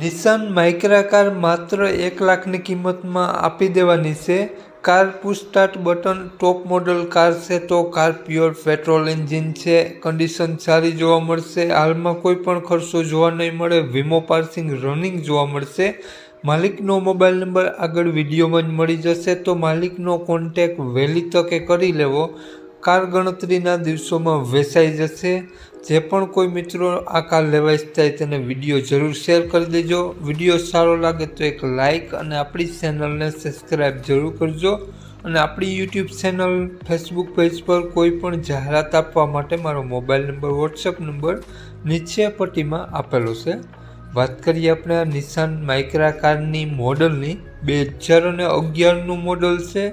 નિસાન Micra car માત્ર એક લાખની કિંમતમાં આપી દેવાની છે. Car push button top model car છે તો કાર પ્યોર પેટ્રોલ એન્જિન છે. કન્ડિશન સારી જોવા મળશે. હાલમાં કોઈ પણ ખર્ચો જોવા નહીં મળે. વીમો પાર્સિંગ રનિંગ જોવા મળશે. માલિકનો મોબાઈલ નંબર આગળ વિડીયોમાં જ મળી જશે તો માલિકનો કોન્ટેક વહેલી તકે કરી લેવો. કાર ગણતરીના દિવસોમાં વેચાઈ જશે. જે પણ કોઈ મિત્રો આ કાર લેવા ઈચ્છતા હોય તેને વીડિયો જરૂર શેર કરી દેજો. વીડિયો સારો લાગે તો એક લાઇક અને આપણી ચેનલને સબસ્ક્રાઈબ જરૂર કરજો. અને આપણી યુટ્યુબ ચેનલ, ફેસબુક પેજ પર કોઈ પણ જાહેરાત આપવા માટે મારો મોબાઈલ નંબર, વોટ્સએપ નંબર નીચે પટ્ટીમાં આપેલો છે. વાત કરીએ આપણે નિશાન માઇક્રા કારની મોડલની બે હજાર અને અગિયારનું મોડલ છે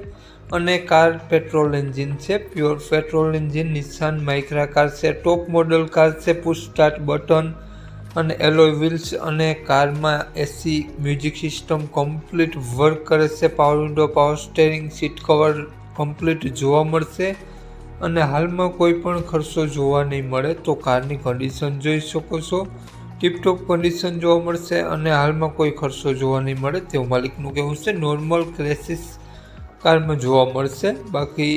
અને કાર પેટ્રોલ એન્જિન છે. Pure petrol engine Nissan Micra car છે. ટોપ મોડલ કાર છે. પુશ સ્ટાર્ટ બટન અને એલોય વ્હીલ્સ અને કારમાં AC music system complete work કરે છે. Power window power steering seat cover complete જોવા મળશે. અને હાલમાં કોઈ પણ ખર્ચો જોવા નહીં મળે. તો કારની કન્ડિશન જોઈ શકો છો. ટીપટોપ કન્ડિશન જોવા મળશે અને હાલમાં કોઈ ખર્ચો જોવા નહીં મળે તેવું માલિકનું કહેવું છે. નોર્મલ ક્રેસિસ કારમાં જોવા મળશે. બાકી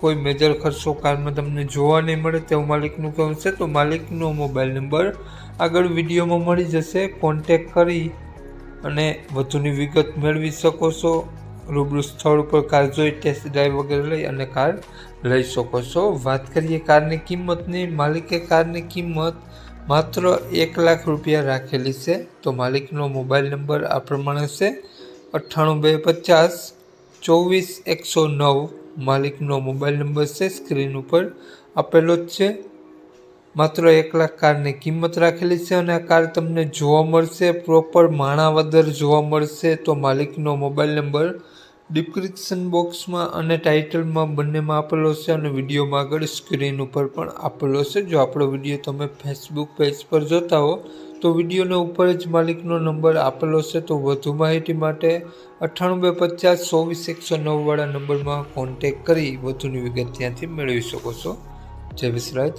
કોઈ મેજર ખર્ચો કારમાં તમને જોવા નહીં મળે તેવું માલિકનું કહેવું છે. તો માલિકનો મોબાઈલ નંબર આગળ વિડીયોમાં મળી જશે. કોન્ટેક કરી અને વધુની વિગત મેળવી શકો છો. રૂબરૂ સ્થળ ઉપર કાર જોઈ ટેસ્ટ ડ્રાઈવ વગેરે લઈ અને કાર લઈ શકો છો. વાત કરીએ કારની કિંમતની. માલિકે કારની કિંમત માત્ર એક લાખ રૂપિયા રાખેલી છે તો માલિકનો મોબાઈલ નંબર આ પ્રમાણે છે અઠ્ઠાણું બે પચાસ ચોવીસ એકસો નવ. માલિકનો મોબાઈલ નંબર છે સ્ક્રીન ઉપર આપેલો જ છે. માત્ર એક લાખ કારની કિંમત રાખેલી છે અને આ કાર તમને જોવા મળશે. પ્રોપર માણાવદર જોવા મળશે તો માલિકનો મોબાઈલ નંબર ડિસ્ક્રિપ્શન બોક્સમાં અને ટાઇટલમાં બંનેમાં આપેલો છે અને વિડીયોમાં આગળ સ્ક્રીન ઉપર પણ આપેલો છે. જો આપણો વીડિયો તમે ફેસબુક પેજ પર જોતા હો, તો વિડીયોના ઉપર જ માલિકનો નંબર આપેલો છે. તો વધુ માહિતી માટે અઠ્ઠાણું પચાસ ચોવીસ એકસો નવવાળા નંબરમાં કોન્ટેક કરી વધુની વિગત ત્યાંથી મેળવી શકો છો. જય વિસરાજ.